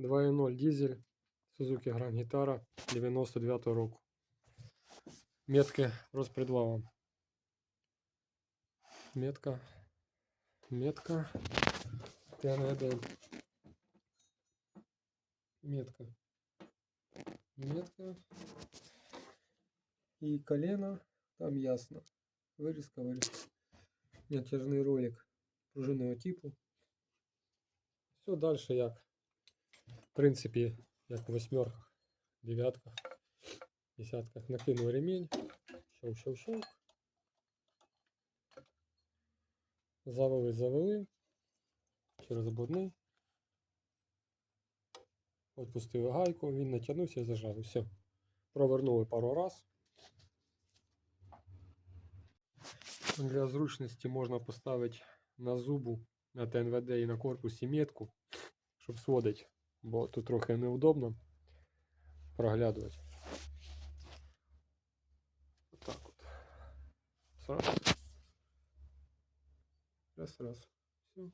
2.0 дизель Suzuki Grand Guitar 99 року. Метки розпредла вам. Метка. Метка. ТНВД. Метка. Метка. И колено. Там ясно. Вырезка, вырезка. Натяжний ролик пружинного типу. Все дальше як. В принципі, як у восьмерках, дев'ятках, десятках. Накинув ремінь. Щелк, щелк, щелк. Завели, завели. Через ободний. Отпустили гайку, він натягнувся і зажав. Все. Провернули пару раз. Для зручності можна поставити на зубу, на ТНВД і на корпусі метку, щоб сводити, бо тут трохи неудобно проглядувати. Отак от. Раз. Раз. Все.